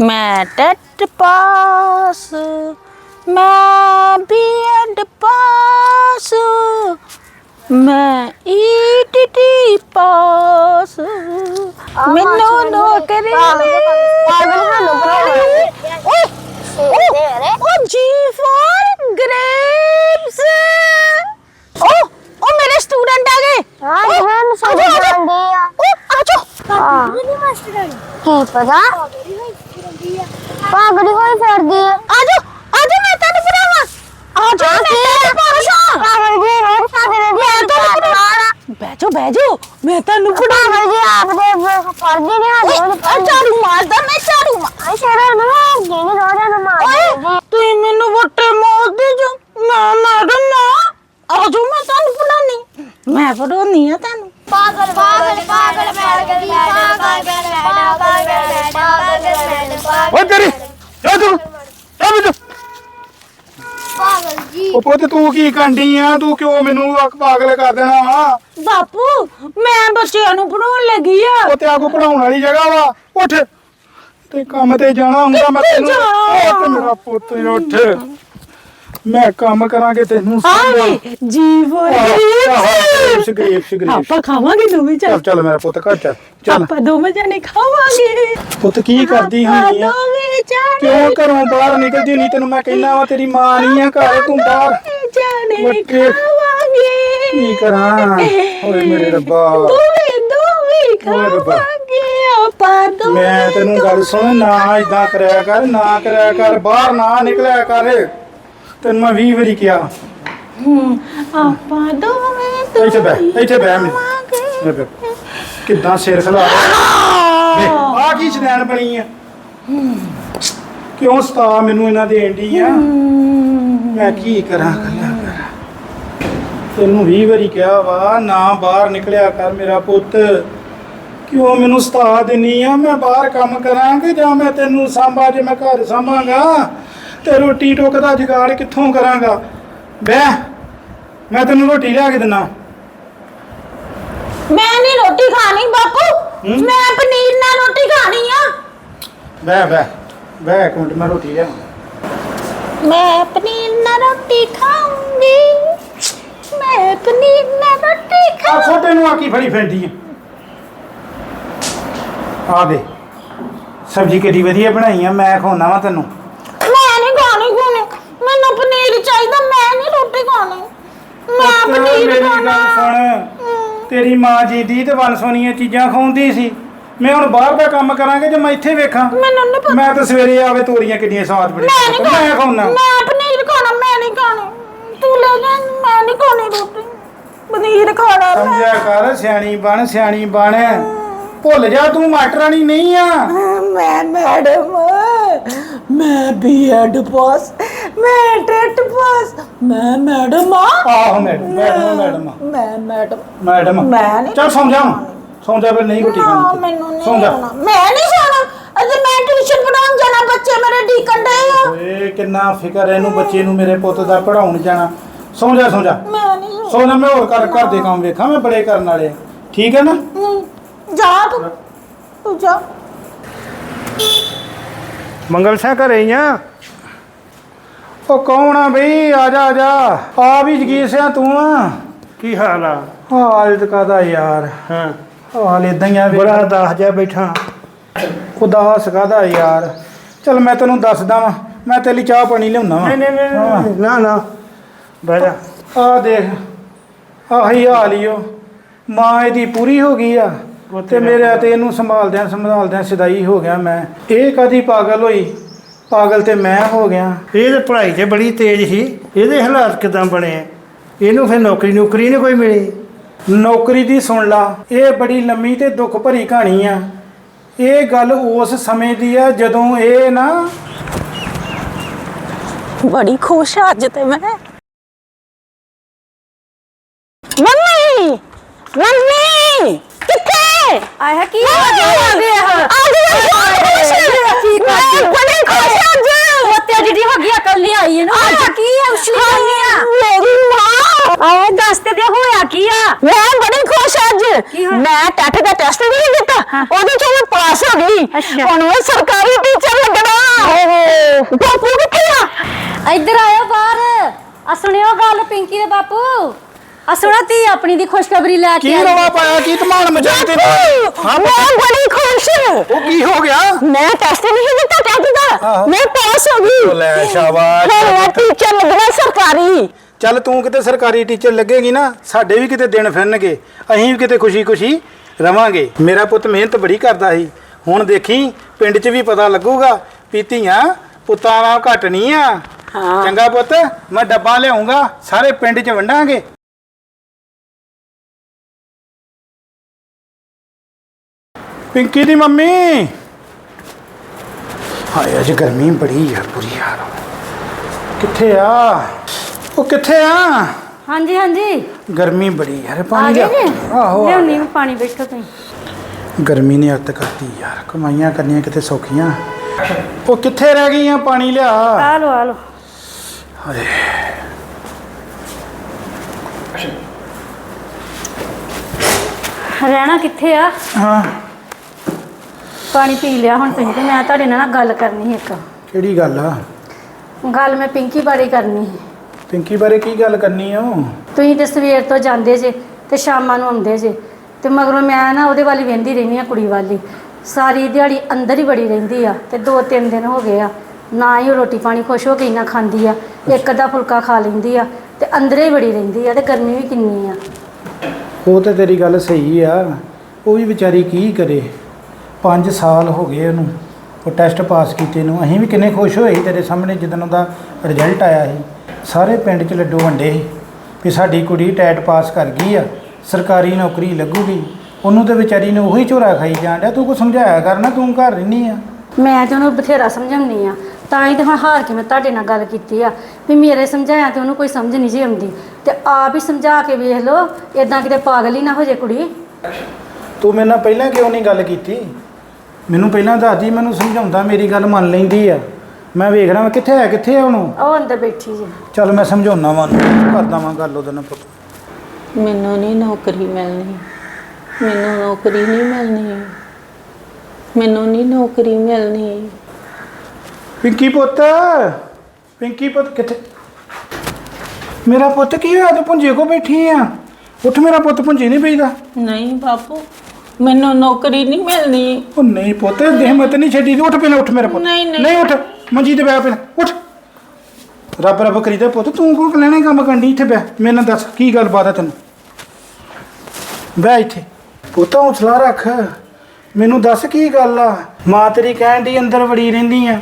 ਮੈਂ TET pass ਮੈਂ BEd ਪਾਸ ਮੈਂ ਈਟੀਟੀ ਪਾਸ। ਮੈਨੂੰ ਨੌਕਰੀ ਪਾਗਲ ਸਾਨੂੰ ਬਣਾਉਣਾ ਉਹ ਜੀ ਫॉर ਗ੍ਰੇਪਸ ਓ ਉਹ ਮੇਰੇ ਸਟੂਡੈਂਟ ਆ ਗਏ। ਹਾਂ ਜਹਨ ਸਮਝ ਆਉਂਦੀ ਆ। ਓ ਆਜੋ। ਹਾਂ। ਕੀ ਪਤਾ? ਪਾਗਲ ਹੋਈ ਫਿਰਦੀ ਆ ਆਜੋ ਆਜੋ ਮੈਂ ਤੁਹਾਨੂੰ ਪੜਾਵਾਂ ਆਜੋ ਮੈਂ ਤੁਹਾਨੂੰ ਪੜਾਵਾਂ ਪਾਗਲ ਜੀ ਰੋਜ਼ ਸਾਗਰੇ ਦੀ ਮੈਂ ਤੁਹਾਨੂੰ ਬੈਜੋ ਬੈਜੋ ਮੈਂ ਤੁਹਾਨੂੰ ਪਾਗਲ ਜੀ ਆਪਦੇ ਪੜਦੀ ਨਹੀਂ ਓਏ ਆ ਝਾੜੂ ਮਾਰਦਾ ਮੈਂ ਝਾੜੂ ਮਾਰ ਆ ਨਹੀਂ ਆਉਂਦੀ ਨਹੀਂ ਰੋਜ਼ਾਂ ਨੂੰ ਓਏ ਤੁਸੀਂ ਮੈਨੂੰ ਵੱਟੇ ਮਾਰਦੇ ਜੋ ਮੈਂ ਮੈਡਮ ਨਾ ਆਜੋ ਮੈਂ ਤੁਹਾਨੂੰ ਪੜਾਉਣੀ ਮੈਂ ਪੜਾਉਣੀ ਆ ਤੁਹਾਨੂੰ ਪਾਗਲ ਪਾਗਲ ਪਾਗਲ ਪਾਗਲ ਪਾਗਲ ਪਾਗਲ ਪਾਗਲ ਓ ਤੇਰੀ ਜਾ ਤੂੰ ਜਾ ਮੈਨੂੰ। ਪਾਗਲ ਜੀ। ਉਹ ਪੁੱਤ ਤੂੰ ਕੀ ਕੰਡੀ ਆ? ਤੂੰ ਕਿਉਂ ਮੈਨੂੰ ਅੱਖ ਪਾਗਲ ਕਰ ਦੇਣਾ ਵਾ? ਬਾਪੂ ਮੈਂ ਬੱਚਿਆਂ ਨੂੰ ਪੜਾਉਣ ਲੱਗੀ ਆ। ਉਹ ਤੇ ਆਗੂ ਪੜਾਉਣ ਵਾਲੀ ਜਗ੍ਹਾ ਵਾ। ਉੱਠ। ਤੇ ਕੰਮ ਤੇ ਜਾਣਾ ਹੁੰਦਾ ਮੈਂ ਤੈਨੂੰ। ਜਾਣਾ? ਉਹ ਤੇ ਮੇਰਾ ਪੁੱਤ ਉੱਠ। ਮੈਂ ਕੰਮ ਕਰਾਂਗੇ ਤੈਨੂੰ ਆਵੇ ਜੀਵਨ ਗਰੀਬ ਆਪਾਂ ਖਾਵਾਂਗੇ ਦੋਵੇਂ ਚੱਲ ਚੱਲ ਚੱਲ ਮੇਰਾ ਪੁੱਤ ਘਰ ਚੱਲ ਚੱਲ। ਆਪਾਂ ਦੋਵੇਂ ਜਾਨੇ ਖਾਵਾਂਗੇ। ਪੁੱਤ ਕੀ ਕਰਦੀ ਹੋਈ ਆ? ਜਾਣੇ। ਕਿਉਂ ਘਰੋਂ ਬਾਹਰ ਨਿਕਲਦੀ ਨਹੀਂ ਤੈਨੂੰ ਮੈਂ ਕਹਿਣਾ ਵਾ ਤੇਰੀ ਮਾਂ ਨਹੀਂ ਆ ਘਰ ਤੂੰ ਬਾਹਰ। ਖਾਵਾਂਗੇ। ਕੀ ਕਰਾਂ? ਓਏ ਮੇਰੇ ਰੱਬਾ। ਦੋਵੇਂ ਦੋਵੇਂ। ਖਾਵਾਂਗੇ। ਆਪਾਂ ਦੋਵੇਂ ਮੈਂ ਤੈਨੂੰ ਗੱਲ ਸੁਣ ਨਾ ਇਦਾਂ ਕਰਿਆ ਕਰ ਨਾ ਕਰਿਆ ਕਰ ਬਾਹਰ ਨਾ ਨਿਕਲਿਆ ਕਰ। ਤੈਨੂੰ ਮੈਂ 20 ਵਾਰੀ ਕਿਹਾ। ਹੂੰ, ਆਪਾਂ ਦੋਵੇਂ ਇੱਥੇ ਬਹਿ, ਇੱਥੇ ਬਹਿ ਮੈਂ। ਕਿੱਦਾਂ ਸਿਰ ਖਲਾ ਆ ਕੀ ਸ਼ਦੈਣ ਬਣੀ ਆ? ਕਿਉਂ ਸਤਾ ਮੈਨੂੰ ਇਹਨਾਂ ਦੇ ਐਂਡੀ ਆ? ਮੈਂ ਕੀ ਕਰਾਂ ਕੱਲਾ ਕਰ? ਤੈਨੂੰ 20 ਵਾਰੀ ਕਿਹਾ ਵਾ ਨਾ ਬਾਹਰ ਨਿਕਲਿਆ ਕਰ ਮੇਰਾ ਪੁੱਤ। ਕਿਉਂ ਮੈਨੂੰ ਸਤਾ ਦਿੰਨੀ ਆ? ਮੈਂ ਬਾਹਰ ਕੰਮ ਕਰਾਂਗੇ ਜਾਂ ਮੈਂ ਤੈਨੂੰ ਸਾਂਭਾ ਜੇ ਮੈਂ ਘਰ ਸਾਂਭਾਂਗਾ? ਤੇ ਰੋਟੀ ਟੁੱਕ ਦਾ ਜੁਗਾੜ ਕਿੱਥੋਂ ਕਰਾਂਗਾ? ਬਹਿ ਮੈਂ ਤੈਨੂੰ ਰੋਟੀ ਲਿਆ ਕੇ ਦਿੰਨਾ। ਮੈਂ ਨਹੀਂ ਰੋਟੀ ਖਾਣੀ ਬਾਪੂ। ਹੂੰ? ਮੈਂ ਪਨੀਰ ਨਾਲ ਰੋਟੀ ਖਾਣੀ ਆ। ਬਹਿ ਬਹਿ ਬਹਿ ਇੱਕ ਮਿੰਟ ਮੈਂ ਰੋਟੀ ਲਿਆਵਾਂ। ਮੈਂ ਪਨੀਰ ਨਾਲ ਰੋਟੀ ਖਾਊਂਗੀ। ਮੈਂ ਪਨੀਰ ਨਾਲ ਰੋਟੀ ਆ ਛੋਟੇ ਨੂੰ ਆ ਕੀ ਫੜੀ ਫੈਂਦੀ ਆ। ਆ ਦੇ ਸਬਜ਼ੀ ਕਿੱਡੀ ਵਧੀਆ ਬਣਾਈ ਆ ਮੈਂ ਖਵਾਉਣਾ ਵਾ ਤੈਨੂੰ ਮੈਂ ਨਹੀਂ ਖਾਣੀ ਖਾਣੀ ਮੈਨੂੰ ਪਨੀਰ ਚਾਹੀਦਾ ਮੈਂ ਨਹੀਂ ਰੋਟੀ ਖਾਣੀ ਪਨੀਰ ਮੇਰੀ ਗੱਲ ਸੁਣ। ਤੇਰੀ ਮਾਂ ਜੀ ਦੀ ਤੇ ਵਨ ਸੋਨੀਆਂ ਚੀਜ਼ਾਂ ਖਾਉਂਦੀ ਸੀ। ਮੈਂ ਹੁਣ ਬਾਹਰ ਦਾ ਕੰਮ ਕਰਾਂਗੇ ਜੇ ਮੈਂ ਇੱਥੇ ਵੇਖਾਂ। ਮੈਨੂੰ ਨਹੀਂ ਪਤਾ। ਮੈਂ ਤਾਂ ਸਵੇਰੇ ਆਵੇ ਤੋਰੀਆਂ ਕਿੰਨੀਆਂ ਸਵਾਦ ਮੈਂ ਨਹੀਂ ਮੈਂ ਖਾਉਣਾ। ਮੈਂ ਪਨੀਰ ਖਾਣਾ ਮੈਂ ਨਹੀਂ ਖਾਣੀ। ਤੂੰ ਲੈ ਜਾ ਮੈਂ ਨਹੀਂ ਖਾਣੀ ਰੋਟੀ। ਪਨੀਰ ਖਾਣਾ ਮੈਂ। ਸਮਝਿਆ ਕਰ ਸਿਆਣੀ ਬਣ ਸਿਆਣੀ ਬਣ। ਭੁੱਲ ਜਾ ਤੂੰ ਮਾਸਟਰਾਣੀ ਨਹੀਂ ਆ। ਮੈਂ ਮੈਡਮ ਮੈਂ ਬੀਐਡ ਪਾਸ। ਮੈਂ ਟੈਟ ਪਾਸ। ਮੈਂ ਮੈਡਮ ਆ। ਆਹੋ ਮੈਡਮ ਮੈਡਮ ਮੈਡਮ ਮੈਂ ਮੈਡਮ। ਮੈਡਮ ਮੈਂ ਨਹੀਂ ਚੱਲ ਸੌਂ ਜਾ ਸੌਂ ਜਾ ਫਿਰ ਨਹੀਂ ਰੋਟੀ ਨਾ ਖਾਣੀ ਮੈਨੂੰ ਨਹੀਂ ਮੈਂ ਨਹੀਂ ਖਾਣਾ ਅਜੇ ਮੈਂ ਟਿਊਸ਼ਨ ਪੜਾਉਣ ਜਾਣਾ ਬੱਚੇ ਮੇਰੇ ਡੀਕਨ ਦੇ ਆ। ਓਏ ਕਿੰਨਾ ਫਿਕਰ ਹੈ ਇਹਨੂੰ ਬੱਚੇ ਨੂੰ ਮੇਰੇ ਪੁੱਤ ਦਾ ਪੜਾਉਣ ਜਾਣਾ। ਸੌਂ ਜਾ ਸੌਂ ਜਾ ਮੈਂ ਨਹੀਂ ਖਾਣਾ। ਸੌਂ ਜਾ ਮੈਂ ਹੋਰ ਘਰ ਘਰ ਦੇ ਕੰਮ ਵੇਖਾਂ ਮੈਂ ਬੜੇ ਕਰਨ ਵਾਲੇ ਆ। ਠੀਕ ਹੈ ਨਾ? ਨਹੀਂ ਜਾ ਤੂੰ। ਤੂੰ ਜਾ। ਮੰਗਲ ਸਿੰਘ ਘਰੇ ਹੀ ਆ? ਉਹ ਕੌਣ ਆ ਬਈ? ਆ ਜਾ ਆ ਜਾ। ਆ ਵੀ ਜਗੀਰ ਸਿਆ ਤੂੰ ਆ। ਕੀ ਹਾਲ ਆ? ਹਾਲ ਕਾਦਾ ਯਾਰ। ਹਾਂ। ਹਾਲ ਇਦਾਂ ਹੀ ਆ ਵੀ ਬੜਾ ਦਾਸ ਜਾ ਬੈਠਾ। ਉਦਾਸ ਕਾਦਾ ਯਾਰ। ਚਲ ਮੈਂ ਤੈਨੂੰ ਦੱਸਦਾ ਵਾਂ। ਮੈਂ ਤੇਰੇ ਲਈ ਚਾਹ ਪਾਣੀ ਲਿਆਉਣਾ ਵਾ। ਨਹੀਂ ਨਹੀਂ ਨਹੀਂ, ਨਾ ਨਾ। ਬਹਿ ਜਾ। ਆ ਦੇਖ। ਆਹੀ ਹਾਲ ਹੀ ਉਹ ਮਾਂ ਇਹਦੀ ਪੂਰੀ ਹੋ ਗਈ ਆ। ਤੇ ਮੇਰੇ ਤੇ ਇਹਨੂੰ ਸੰਭਾਲਦਿਆਂ ਸੰਭਾਲਦਿਆਂ ਸਦਾਈ ਹੋ ਗਿਆ ਮੈਂ। ਇਹ ਕਦੀ ਪਾਗਲ ਹੋਈ? ਪਾਗਲ ਤੇ ਮੈਂ ਹੋ ਗਿਆ। ਇਹ ਤੇ ਪੜ੍ਹਾਈ 'ਚ ਬੜੀ ਤੇਜ਼ ਸੀ। ਇਹਦੇ ਹਾਲਾਤ ਕਿਦਾਂ ਬਣੇ? ਇਹਨੂੰ ਫਿਰ ਨੌਕਰੀ ਨੌਕਰੀ ਨਹੀਂ ਕੋਈ ਮਿਲੀ? ਨੌਕਰੀ ਦੀ ਸੁਣ ਲਾ ਇਹ ਬੜੀ ਲੰਮੀ ਤੇ ਦੁੱਖ ਭਰੀ ਕਹਾਣੀ ਆ। ਇਹ ਗੱਲ ਉਸ ਸਮੇਂ ਦੀ ਆ ਜਦੋਂ ਇਹ ਨਾ ਬੜੀ ਖੁਸ਼ ਆ ਅੱਜ ਤੇ ਮੈਂ। ਮੰਮੀ! ਮੰਮੀ! ਕਿੱਥੇ? ਆਇਆ ਕੀ? ਆ ਗਿਆ ਆ? ਗਿਆ ਕੀ ਕਰਦੀ? ਮੈਂ ਬੜੀ ਖੁਸ਼ ਆ ਅੱਜ ਮੋਤਿਆ ਜਿਹੜੀ ਹੋ ਗਈ ਅਕਲ ਨਹੀਂ ਆਈ ਇਹਨੂੰ ਅੱਜ ਕੀ ਹੈ ਉਸਲੀ ਆ ਮੇਰੀ ਮਾਂ ਆਏ ਦੱਸ ਤੇ ਦੇ ਹੋਇਆ ਕੀ ਆ ਮੈਂ ਬੜੀ ਖੁਸ਼ ਅੱਜ ਕੀ ਹੋਇਆ? ਮੈਂ ਟੈਟ ਦਾ ਟੈਸਟ ਨਹੀਂ ਦਿੱਤਾ ਉਹਦੇ ਚੋਂ ਮੈਂ ਪਾਸ ਹੋ ਗਈ। ਹੁਣ ਮੈਂ ਸਰਕਾਰੀ ਟੀਚਰ ਲੱਗਾ ਹਾਏ ਬਾਪੂ ਕਿੱਥੇ ਆ? ਇੱਧਰ ਆਇਓ ਬਾਹਰ। ਆ ਸੁਣਿਓ ਗੱਲ ਪਿੰਕੀ ਦੇ ਬਾਪੂ। ਆ ਸੁਣੋ ਤੀ ਆਪਣੀ ਦੀ ਖੁਸ਼ਖਬਰੀ ਲੈ ਕੇ ਕੀ ਆਈ। ਰੌਲਾ ਪਾਇਆ? ਕੀ ਧਮਾਲ ਮਚਾਈ ਤੇ ਹਾਂ ਮੈਂ ਬੜੀ ਖੁਸ਼। ਉਹ ਕੀ ਹੋ ਗਿਆ? ਮੈਂ ਟੈਸਟ ਨਹੀਂ ਦਿੱਤਾ ਟੈਟ ਦਾ। ਆਹੋ। ਮੈਂ ਪਾਸ ਹੋ ਗਈ। ਲੈ ਸ਼ਾਬਾਸ਼। ਹਾਂ ਟੀਚਰ ਲੱਗਣਾ ਸਰਕਾਰੀ। ਚੱਲ ਤੂੰ ਕਿਤੇ ਸਰਕਾਰੀ ਟੀਚਰ ਲੱਗੇਗੀ ਨਾ ਸਾਡੇ ਵੀ ਕਿਤੇ ਦਿਨ ਫਿਰਨਗੇ ਅਸੀਂ ਵੀ ਕਿਤੇ ਖੁਸ਼ੀ-ਖੁਸ਼ੀ ਰਵਾਂਗੇ। ਮੇਰਾ ਪੁੱਤ ਮਿਹਨਤ ਬੜੀ ਕਰਦਾ ਸੀ। ਹੁਣ ਦੇਖੀ ਪਿੰਡ 'ਚ ਵੀ ਪਤਾ ਲੱਗੂਗਾ ਵੀ ਧੀਆਂ ਪੁੱਤਾਂ ਨਾਲ ਘੱਟ ਨਹੀਂ ਆ। ਹਾਂ। ਚੰਗਾ ਪੁੱਤ ਮੈਂ ਡੱਬਾ ਲਿਆਉਂਗਾ ਸਾਰੇ ਪਿੰਡ 'ਚ ਵੰਡਾਂਗੇ। ਪਿੰਕੀ ਦੀ ਮੰਮੀ। ਹਾਏ ਅੱਜ ਗਰਮੀ ਬੜੀ ਯਾਰ ਬੁਰੀ ਯਾਰ ਕਿੱਥੇ ਆ? ਉਹ ਕਿੱਥੇ ਆ? ਹਾਂਜੀ ਹਾਂਜੀ। ਗਰਮੀ ਬੜੀ ਯਾਰ ਆ ਪਾਣੀ ਗਏ ਲਿਆ ਜੀ ਆਹੋ ਆ ਲਿਆਉਣੀ ਪਾਣੀ ਬੈਠੋ ਤੁਸੀਂ। ਗਰਮੀ ਨੇ ਅੱਤ ਕਰਤੀ ਯਾਰ ਕਮਾਈਆਂ ਕਰਨੀਆਂ ਕਿਤੇ ਸੌਖੀਆਂ। ਉਹ ਕਿੱਥੇ ਰਹਿ ਗਈਆਂ ਪਾਣੀ ਲਿਆ? ਆ ਲੋ ਆ ਲੋ ਹਾਏ। ਰਹਿਣਾ ਕਿੱਥੇ ਆ? ਹਾਂ। ਪਾਣੀ ਪੀ ਲਿਆ ਹੁਣ ਤੁਸੀਂ ਤੇ ਮੈਂ ਤੁਹਾਡੇ ਨਾਲ ਨਾ ਗੱਲ ਕਰਨੀ ਸੀ ਇੱਕ। ਕਿਹੜੀ ਗੱਲ ਆ? ਗੱਲ ਮੈਂ ਪਿੰਕੀ ਬਾਰੇ ਕਰਨੀ ਸੀ। ਪਿੰਕੀ ਬਾਰੇ ਕੀ ਗੱਲ ਕਰਨੀ ਆ? ਤੁਸੀਂ ਤੇ ਸਵੇਰ ਤੋਂ ਜਾਂਦੇ ਜੇ ਤੇ ਸ਼ਾਮਾਂ ਨੂੰ ਆਉਂਦੇ ਜੇ। ਤੇ ਮਗਰੋਂ ਮੈਂ ਨਾ ਉਹਦੇ ਵਾਲੀ ਵੇਂਦੀ ਰਹਿੰਦੀ ਆ ਕੁੜੀ ਵਾਲੀ ਸਾਰੀ ਦਿਹਾੜੀ ਅੰਦਰ ਹੀ ਬੜੀ ਰਹਿੰਦੀ ਆ ਤੇ ਦੋ ਤਿੰਨ ਦਿਨ ਹੋ ਗਏ ਆ। ਨਾ ਹੀ ਉਹ ਰੋਟੀ ਪਾਣੀ ਖੁਸ਼ ਹੋ ਕੇ ਇੰਨਾ ਖਾਂਦੀ ਆ। ਇੱਕ ਅੱਧਾ ਫੁਲਕਾ ਖਾ ਲੈਂਦੀ ਆ ਤੇ ਅੰਦਰੇ ਹੀ ਬੜੀ ਰਹਿੰਦੀ ਆ ਤੇ ਗਰਮੀ ਵੀ ਕਿੰਨੀ ਆ। ਉਹ ਤੇ ਤੇਰੀ ਗੱਲ ਸਹੀ ਆ। ਉਹ ਵੀ ਵਿਚਾਰੀ ਕੀ ਕਰੇ? 5 ਸਾਲ ਹੋ ਗਏ ਉਹਨੂੰ। ਉਹ ਟੈਸਟ ਪਾਸ ਕੀਤੇ ਨੂੰ। ਅਸੀਂ ਵੀ ਕਿੰਨੇ ਖੁਸ਼ ਹੋਏ ਸੀ ਤੇਰੇ ਸਾਹਮਣੇ ਜਦੋਂ ਉਹਦਾ ਰਿਜ਼ਲਟ ਆਇਆ ਸੀ। ਸਾਰੇ ਪਿੰਡ 'ਚ ਲੱਡੂ ਵੰਡੇ ਸੀ ਵੀ ਸਾਡੀ ਕੁੜੀ ਟੈਟ ਪਾਸ ਕਰ ਗਈ ਆ ਸਰਕਾਰੀ ਨੌਕਰੀ ਲੱਗੂਗੀ ਉਹਨੂੰ ਤੇ ਵਿਚਾਰੀ ਨੇ ਉਹੀ ਝੋਰਾ ਖਾਈ ਜਾਣ ਡਿਆ ਤੂੰ ਕੋ ਸਮਝਾਇਆ ਕਰ ਨਾ ਤੂੰ ਘਰ ਰਹਿਨੀ ਆ। ਮੈਂ ਤੇ ਉਹਨੂੰ ਬਥੇਰਾ ਸਮਝਾਉਂਦੀ ਆ ਤਾਂ ਹੀ ਤੇ ਹੁਣ ਹਾਰ ਕੇ ਮੈਂ ਤੁਹਾਡੇ ਨਾਲ ਗੱਲ ਕੀਤੀ ਆ ਵੀ ਮੇਰੇ ਸਮਝਾਇਆ ਤੇ ਉਹਨੂੰ ਕੋਈ ਸਮਝ ਨਹੀਂ ਜੀ ਆਉਂਦੀ ਤੇ ਆਪ ਹੀ ਸਮਝਾ ਕੇ ਵੇਖ ਲਓ ਇਦਾਂ ਕਿਤੇ ਪਾਗਲ ਹੀ ਨਾ ਹੋ ਜੇ ਕੁੜੀ। ਤੂੰ ਮੇਰੇ ਨਾਲ ਪਹਿਲਾਂ ਕਿਉਂ ਨਹੀਂ ਗੱਲ ਕੀਤੀ? ਮੈਨੂੰ ਪਹਿਲਾਂ ਦੱਸਦੀ ਮੈਨੂੰ ਸਮਝਾਉਂਦਾ ਮੇਰੀ ਗੱਲ ਮੰਨ ਲੈਂਦੀ ਆ। ਮੈਂ ਵੇਖ ਰਿਹਾ ਮੈਂ ਕਿੱਥੇ ਹੈ ਕਿੱਥੇ ਆ ਉਹਨੂੰ? ਉਹ ਅੰਦਰ ਬੈਠੀ ਜੀ। ਚੱਲ ਮੈਂ ਸਮਝਾਉਣਾ ਵਾਂ ਕਰਦਾ ਵਾਂ ਗੱਲ ਉਹਦੇ ਨਾਲ ਪੁੱਤ। ਮੈਨੂੰ ਨਹੀਂ ਨੌਕਰੀ ਮਿਲਣੀ। ਮੈਨੂੰ ਨੌਕਰੀ ਨਹੀਂ ਮਿਲਣੀ। ਮੈਨੂੰ ਨਹੀਂ ਨੌਕਰੀ ਮਿਲਣੀ। ਪਿੰਕੀ ਪੁੱਤ ਪਿੰਕੀ ਪੁੱਤ ਕਿੱਥੇ? ਮੇਰਾ ਪੁੱਤ ਕੀ ਹੋਇਆ? ਤੂੰ ਪੁੰਜੇ ਕੋ ਬੈਠੀ ਆ। ਉੱਠ ਮੇਰਾ ਪੁੱਤ ਪੁੰਜੇ ਨਹੀਂ ਪਈਦਾ। ਨਹੀਂ ਬਾਪੂ ਮੈਨੂੰ ਨੌਕਰੀ ਨਹੀਂ ਮਿਲਣੀ। ਉਹ ਨਹੀਂ ਪੁੱਤ ਦੇਹਮਤ ਨਹੀਂ ਛੱਡੀ ਦੀ ਉੱਠ ਪਹਿਲਾਂ ਉੱਠ ਮੇਰਾ ਪੁੱਤ। ਨਹੀਂ, ਨਹੀਂ। ਨਹੀਂ ਉੱਠ ਮੰਜੀ ਤੇ ਬੈ ਪਹਿਲਾਂ ਉੱਠ। ਰੱਬ ਰੱਬ ਕਰੀਦਾ ਪੁੱਤ ਤੂੰ ਕੋਲ ਲੈਣੇ ਕੰਮ ਕਰਨੀ ਇੱਥੇ ਬੈ ਮੇਰੇ ਨਾਲ ਦੱਸ ਕੀ ਗੱਲ ਬਾਤ ਹੈ ਤੈਨੂੰ? ਬੈ ਇੱਥੇ। ਪੁੱਤ ਹੌਸਲਾ ਰੱਖ। ਮੈਨੂੰ ਦੱਸ ਕੀ ਗੱਲ ਆ? ਮਾਂ ਤੇਰੀ ਕਹਿਣ ਦੀ ਅੰਦਰ ਵੜੀ ਰਹਿੰਦੀ ਆ।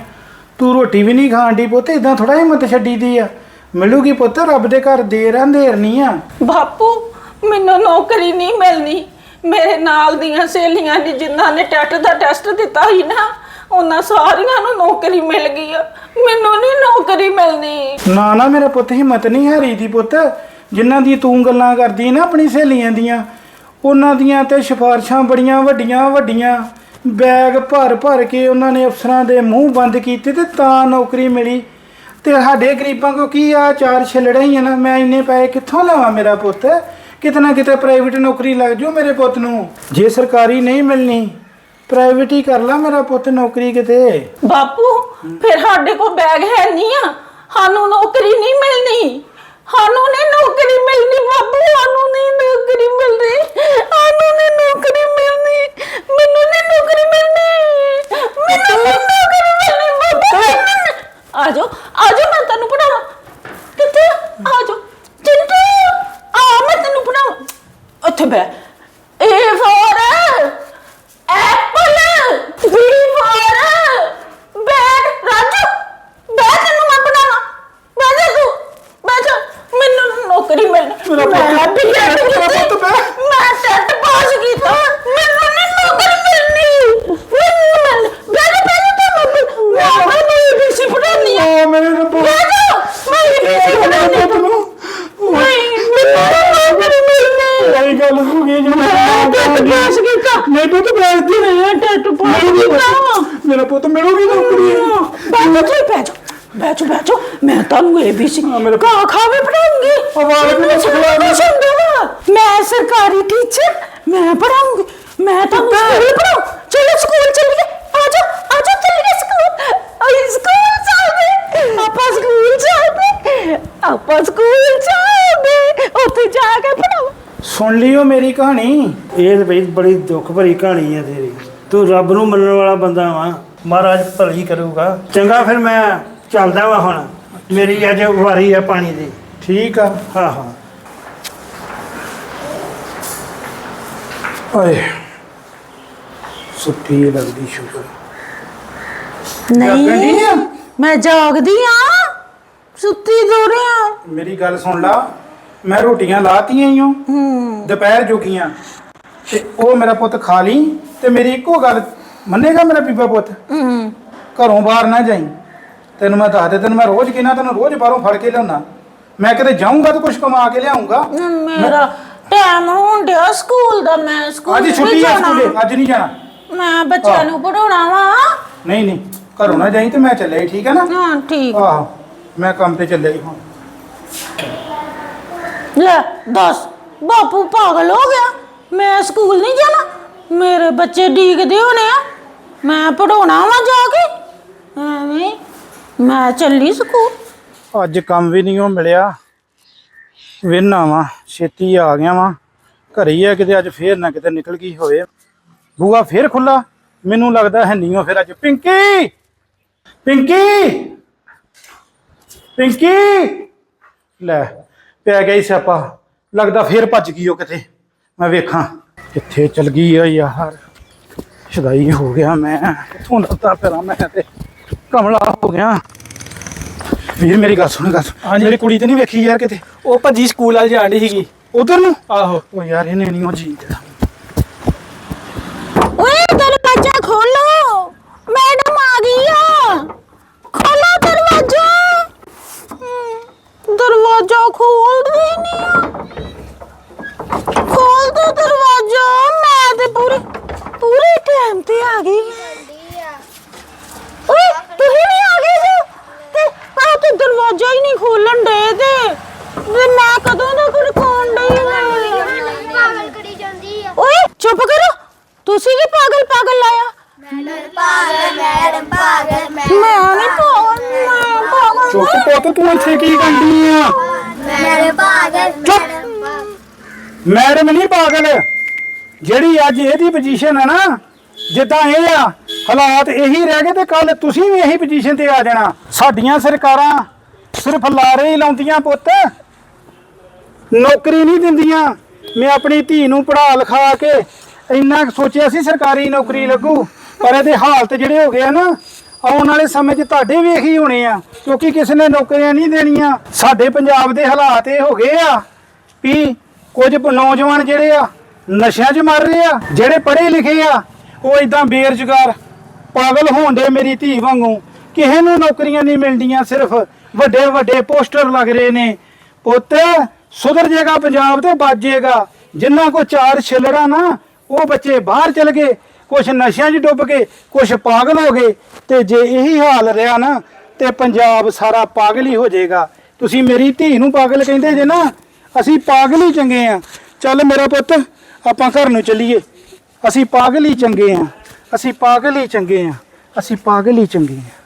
ਤੂੰ ਰੋਟੀ ਵੀ ਨਹੀਂ ਖਾਣ ਦੀ ਪੁੱਤ ਇਦਾਂ ਥੋੜਾ ਹਿੰਮਤ ਛੱਡੀ ਦੀ ਆ। ਮਿਲੂਗੀ ਪੁੱਤ ਰੱਬ ਦੇ ਘਰ ਦੇਰ ਆ ਅੰਧੇਰ ਨਹੀਂ ਆ। ਬਾਪੂ ਮੈਨੂੰ ਨੌਕਰੀ ਨਹੀਂ ਮਿਲਣੀ। ਮੇਰੇ ਨਾਲ ਦੀਆਂ ਸਹੇਲੀਆਂ ਨੇ ਜਿਨ੍ਹਾਂ ਨੇ ਟੈਟ ਦਾ ਟੈਸਟ ਦਿੱਤਾ ਸੀ ਨਾ, ਉਹਨਾਂ ਸਾਰੀਆਂ ਨੂੰ ਨੌਕਰੀ ਮਿਲ ਗਈ ਆ। ਮੈਨੂੰ ਨਹੀਂ ਨੌਕਰੀ ਮਿਲਣੀ। ਨਾ ਨਾ, ਮੇਰਾ ਪੁੱਤ ਹਿੰਮਤ ਨਹੀਂ ਹਾਰੀ ਦੀ ਪੁੱਤ। ਜਿਨ੍ਹਾਂ ਦੀ ਤੂੰ ਗੱਲਾਂ ਕਰਦੀ ਨਾ ਆਪਣੀ ਸਹੇਲੀਆਂ ਦੀਆਂ, ਉਹਨਾਂ ਦੀਆਂ ਤੇ ਸਿਫਾਰਸ਼ਾਂ ਬੜੀਆਂ ਵੱਡੀਆਂ ਵੱਡੀਆਂ। ਬੈਗ ਭਰ ਭਰ ਕੇ ਉਹਨਾਂ ਨੇ ਅਫਸਰਾਂ ਦੇ ਮੂੰਹ ਬੰਦ ਕੀਤੇ ਤੇ ਤਾਂ ਨੌਕਰੀ ਮਿਲੀ। ਤੇ ਸਾਡੇ ਗਰੀਬਾਂ ਕੋ ਕੀ ਆ, ਚਾਰ ਛਿਲੜੇ ਹੀ ਆ ਨਾ, ਮੈਂ ਇੰਨੇ ਪੈਸੇ ਕਿੱਥੋਂ ਲਵਾਂ ਮੇਰਾ ਪੁੱਤ? ਕਿਤੇ ਨਾ ਕਿਤੇ ਪ੍ਰਾਈਵੇਟ ਨੌਕਰੀ ਲੱਗ ਜਾਊ ਮੇਰੇ ਪੁੱਤ ਨੂੰ। ਜੇ ਸਰਕਾਰੀ ਨਹੀਂ ਮਿਲਣੀ ਪ੍ਰਾਈਵੇਟ ਹੀ ਕਰ ਲਾ ਮੇਰਾ ਪੁੱਤ ਨੌਕਰੀ ਕਿਤੇ। ਬਾਪੂ ਫਿਰ ਸਾਡੇ ਕੋਲ ਬੈਗ ਹੈ ਨਹੀਂ ਆ। ਸਾਨੂੰ ਨੌਕਰੀ ਨਹੀਂ ਮਿਲਣੀ। ਸਾਨੂੰ ਨਹੀਂ ਨੌਕਰੀ ਮਿਲਣੀ ਬਾਪੂ ਸਾਨੂੰ ਨਹੀਂ ਨੌਕਰੀ ਮਿਲਣੀ। ਸਾਨੂੰ ਨਹੀਂ ਨੌਕਰੀ ਮਿਲਣੀ। ਮੈਨੂੰ ਨਹੀਂ ਨੌਕਰੀ ਮਿਲਣੀ। ਮੈਨੂੰ ਨਹੀਂ ਨੌਕਰੀ ਮਿਲਣੀ ਬਾਪੂ ਆ ਜਾਓ। tövbe. ਤੁਹਾਨੂੰ ਇਹ ਵੀ ਸੀ ਕਾ ਖਾਵੇ ਪੜਾਉਂਗੀ ਆਵਾਜ਼ ਵੀ ਸੁਣਾਉਂਦਾ ਸੁਣਦਾ ਮੈਂ ਸਰਕਾਰੀ ਟੀਚਰ ਮੈਂ ਪੜਾਉਂਗੀ ਮੈਂ ਤਾਂ ਸਕੂਲ ਪੜਾਉ ਚਲੋ ਸਕੂਲ ਚੱਲੀਏ ਆਜੋ ਆਜੋ ਚੱਲੀਏ ਸਕੂਲ ਆਈ ਸਕੂਲ ਚੱਲਦੇ ਆਪਾਂ ਸਕੂਲ ਚੱਲਦੇ ਆਪਾਂ ਸਕੂਲ ਚੱਲਦੇ ਉੱਥੇ ਜਾ ਕੇ ਪੜਾਉ ਸੁਣ ਲਿਓ ਮੇਰੀ ਕਹਾਣੀ ਇਹ ਬਈ ਬੜੀ ਦੁੱਖ ਭਰੀ ਕਹਾਣੀ ਹੈ ਤੇਰੀ ਤੂੰ ਰੱਬ ਨੂੰ ਮੰਨਣ ਵਾਲਾ ਬੰਦਾ ਵਾ ਮਹਾਰਾਜ ਭਲੀ ਕਰੂਗਾ ਚੰਗਾ ਫਿਰ ਮੈਂ ਚੱਲਦਾ ਵਾ ਹੁਣ ਮੇਰੀ ਅੱਜ ਵਾਰੀ ਆ ਪਾਣੀ ਦੀ। ਠੀਕ ਆ। ਹਾਂ ਹਾਂ। ਓਏ ਸੁੱਤੀ ਲੱਗਦੀ ਸ਼ੁਕਰ। ਨਹੀਂ। ਮੈਂ ਜਾਗਦੀ ਆ। ਸੁੱਤੀ ਦੋਰੇ ਆ। ਮੇਰੀ ਗੱਲ ਸੁਣ ਲਾ। ਮੈਂ ਰੋਟੀਆਂ ਲਾਤੀਆਂ ਈ ਓ। ਹੂੰ। ਦੁਪਹਿਰ ਜੋਗੀਆਂ। ਤੇ ਉਹ ਮੇਰਾ ਪੁੱਤ ਖਾ ਲਈ ਤੇ ਮੇਰੀ ਇੱਕੋ ਗੱਲ ਮੰਨੇਗਾ ਮੇਰਾ ਬੀਬਾ ਪੁੱਤ? ਹੂੰ। ਘਰੋਂ ਬਾਹਰ ਨਾ ਜਾਈ। ਤੈਨੂੰ ਮੈਂ ਦੱਸ ਦੇ ਤੈਨੂੰ ਮੈਂ ਰੋਜ਼ ਕਿਨਾ ਤੈਨੂੰ ਰੋਜ਼ ਬਾਹਰੋਂ ਫੜ ਕੇ ਲਿਆਉਣਾ। ਮੈਂ ਕਿਤੇ ਜਾਊਂਗਾ ਤਾਂ ਕੁਝ ਕਮਾ ਕੇ ਲਿਆਉਂਗਾ ਮੇਰਾ ਟਾਈਮ ਹੋਣ ਡਿਆ ਸਕੂਲ ਦਾ ਮੈਂ ਸਕੂਲ ਅੱਜ ਛੁੱਟੀ ਆ। ਸਕੂਲੇ ਅੱਜ ਨਹੀਂ ਜਾਣਾ। ਮੈਂ ਬੱਚਿਆਂ ਨੂੰ ਪੜਾਉਣਾ ਵਾ। ਨਹੀਂ ਨਹੀਂ ਘਰੋਂ ਨਾ ਜਾਈ ਤੇ ਮੈਂ ਚੱਲਿਆ ਠੀਕ ਹੈ ਨਾ? ਹਾਂ ਠੀਕ। ਆਹੋ ਮੈਂ ਕੰਮ ਤੇ ਚੱਲਿਆ ਹੁਣ। ਲੈ ਦੱਸ ਬਾਪੂ ਪਾਗਲ ਹੋ ਗਿਆ। ਮੈਂ ਸਕੂਲ ਨਹੀਂ ਜਾਣਾ। ਮੇਰੇ ਬੱਚੇ ਡੀਕਦੇ ਹੋਣੇ ਆ। ਮੈਂ ਪੜਾਉਣਾ ਵਾ ਜਾ ਕੇ। ਐਵੇਂ ਮੈਂ ਚੱਲੀ ਸਕੂਲ? ਅੱਜ ਕੰਮ ਵੀ ਨਹੀਂ ਉਹ ਮਿਲਿਆ। ਵੇਨਾ ਵਾ, ਛੇਤੀ ਆ ਗਿਆ ਵਾ। ਘਰੇ ਹੀ ਆ ਕਿਤੇ, ਅੱਜ ਫੇਰ ਨਾ ਕਿਤੇ ਨਿਕਲ ਗਈ ਹੋਵੇ। ਬੂਆ ਫੇਰ ਖੁੱਲਾ ਮੈਨੂੰ ਲੱਗਦਾ ਹੈ ਨਹੀਂ ਉਹ ਫਿਰ ਅੱਜ। ਪਿੰਕੀ! ਪਿੰਕੀ! ਪਿੰਕੀ! ਲੈ, ਪੈ ਗਈ ਸਿਆਪਾ। ਲੱਗਦਾ ਫੇਰ ਭੱਜ ਗਈ ਉਹ ਕਿਤੇ। ਮੈਂ ਵੇਖਾਂ ਕਿੱਥੇ ਚਲ ਗਈ ਆ ਯਾਰ। ਸ਼ਦਾਈ ਹੋ ਗਿਆ ਮੈਂ। ਕਿੱਥੋਂ ਲੱਭਦਾ ਫਿਰਾਂ ਮੈਂ ਤੇ। ਕਮਲਾ ਹੋ ਗਿਆ। ਵੀਰ ਮੇਰੀ ਗੱਲ ਸੁਣ ਗੱਲ ਸੁਣ। ਮੇਰੀ ਕੁੜੀ ਤੇ ਨਹੀਂ ਵੇਖੀ ਯਾਰ ਕਿਤੇ। ਉਹ ਭੱਜੀ ਸਕੂਲ ਵਾਲ ਜਾਣੀ ਸੀਗੀ। ਉਧਰ ਨੂੰ? ਆਹੋ। ਉਹ ਯਾਰ ਇਹਨੇ ਨਹੀਂ ਉਹ ਜੀ ਓਏ ਦਰਵਾਜ਼ਾ ਖੋਲੋ ਮੈਡਮ ਆ ਗਈ ਆ। ਖੋਲੋ ਦਰਵਾਜ਼ਾ। ਹਮ, ਦਰਵਾਜ਼ਾ ਖੋਲਦੀ ਨਹੀਂ ਆ। ਖੋਲ ਦੋ ਦਰਵਾਜ਼ਾ। ਮੈਂ ਤੇ ਪੂਰੇ ਪੂਰੇ ਟਾਈਮ ਤੇ ਆ ਗਈ ਆ। ਓਏ ਤੁਸੀਂ ਵੀ ਆ ਗਏ ਜੀ ਤੇ ਆ ਤੇ ਦਰਵਾਜ਼ਾ ਹੀ ਨਹੀਂ ਖੋਲਣ ਦੇ ਤੇ। ਤੇ ਮੈਂ ਕਦੋਂ ਦਾ ਖੜਕਾਉਣ ਡਈ ਆ? ਪਾਗਲ ਕਰੀ ਜਾਂਦੀ ਆ। ਓਏ ਚੁੱਪ ਕਰੋ। ਤੁਸੀਂ ਕੀ ਪਾਗਲ ਪਾਗਲ ਲਾਇਆ ਮੈਡਮ ਪਾਗਲ ਮੈਡਮ ਪਾਗਲ ਮੈਂ ਨਹੀਂ ਪਾਗਲ। ਮੈਂ ਪਾਗਲ। ਚੁੱਪ ਪੁੱਤ ਤੂੰ ਇੱਥੇ ਕੀ ਕਰਦੀ ਆ? ਮੈਡਮ ਪਾਗਲ ਮੈਡਮ ਪਾਗਲ। ਮੈਡਮ ਨਹੀਂ ਪਾਗਲ। ਜਿਹੜੀ ਅੱਜ ਇਹਦੀ ਪੋਜੀਸ਼ਨ ਹੈ ਨਾ ਜਿੱਦਾਂ ਇਹ ਆ ਹਾਲਾਤ ਇਹੀ ਰਹਿ ਗਏ ਤੇ ਕੱਲ ਤੁਸੀਂ ਵੀ ਇਹੀ ਪੋਜੀਸ਼ਨ ਤੇ ਆ ਜਾਣਾ। ਸਾਡੀਆਂ ਸਰਕਾਰਾਂ ਸਿਰਫ ਲਾਰੇ ਹੀ ਲਾਉਂਦੀਆਂ ਪੁੱਤ। ਨੌਕਰੀ ਨਹੀਂ ਦਿੰਦੀਆਂ। ਮੈਂ ਆਪਣੀ ਧੀ ਨੂੰ ਪੜ੍ਹਾ ਲਿਖਾ ਕੇ ਇੰਨਾ ਕੁ ਸੋਚਿਆ ਸੀ ਸਰਕਾਰੀ ਨੌਕਰੀ ਲੱਗੂ। ਪਰ ਇਹਦੇ ਹਾਲਤ ਜਿਹੜੇ ਹੋ ਗਏ ਆ ਨਾ, ਆਉਣ ਵਾਲੇ ਸਮੇਂ 'ਚ ਤੁਹਾਡੇ ਵੀ ਇਹੀ ਹੋਣੇ ਆ, ਕਿਉਂਕਿ ਕਿਸੇ ਨੇ ਨੌਕਰੀਆਂ ਨਹੀਂ ਦੇਣੀਆਂ। ਸਾਡੇ ਪੰਜਾਬ ਦੇ ਹਾਲਾਤ ਇਹ ਹੋ ਗਏ ਆ ਵੀ ਕੁਝ ਨੌਜਵਾਨ ਜਿਹੜੇ ਆ, ਨਸ਼ਿਆਂ 'ਚ ਮਰ ਰਹੇ ਆ, ਜਿਹੜੇ ਪੜ੍ਹੇ ਲਿਖੇ ਆ, ਉਹ ਇਦਾਂ ਬੇਰੁਜ਼ਗਾਰ, ਪਾਗਲ ਹੋਣ ਦੇ ਮੇਰੀ ਧੀ ਵਾਂਗੂ। ਕਿਸੇ ਨੂੰ ਨੌਕਰੀਆਂ ਨਹੀਂ ਮਿਲਦੀਆਂ ਸਿਰਫ ਵੱਡੇ ਵੱਡੇ ਪੋਸਟਰ ਲੱਗ ਰਹੇ ਨੇ। ਪੁੱਤ, ਸੁਧਰ ਜਾਏਗਾ ਪੰਜਾਬ ਤੇ, ਬਚ ਜਿੰਨਾ ਕੋ ਚਾਰ ਛਿਲੜਾ ਨਾ, ਉਹ ਬੱਚੇ ਬਾਹਰ ਚਲ ਗਏ। ਕੁਝ ਨਸ਼ਿਆਂ 'ਚ ਡੁੱਬ ਗਏ ਕੁਝ ਪਾਗਲ ਹੋ ਗਏ। ਤੇ ਜੇ ਇਹੀ ਹਾਲ ਰਿਹਾ ਨਾ, ਤੇ ਪੰਜਾਬ ਸਾਰਾ ਪਾਗਲ ਹੀ ਹੋ ਜਾਏਗਾ। ਤੁਸੀਂ ਮੇਰੀ ਧੀ ਨੂੰ ਪਾਗਲ ਕਹਿੰਦੇ ਜੇ ਨਾ, ਅਸੀਂ ਪਾਗਲ ਹੀ ਚੰਗੇ ਆ। ਚੱਲ ਮੇਰਾ ਪੁੱਤ, ਆਪਾਂ ਘਰ ਨੂੰ ਚੱਲੀਏ। ਅਸੀਂ ਪਾਗਲ ਹੀ ਚੰਗੇ ਆ। ਅਸੀਂ ਪਾਗਲ ਹੀ ਚੰਗੇ ਆ। ਅਸੀਂ ਪਾਗਲ ਹੀ ਚੰਗੇ ਆ।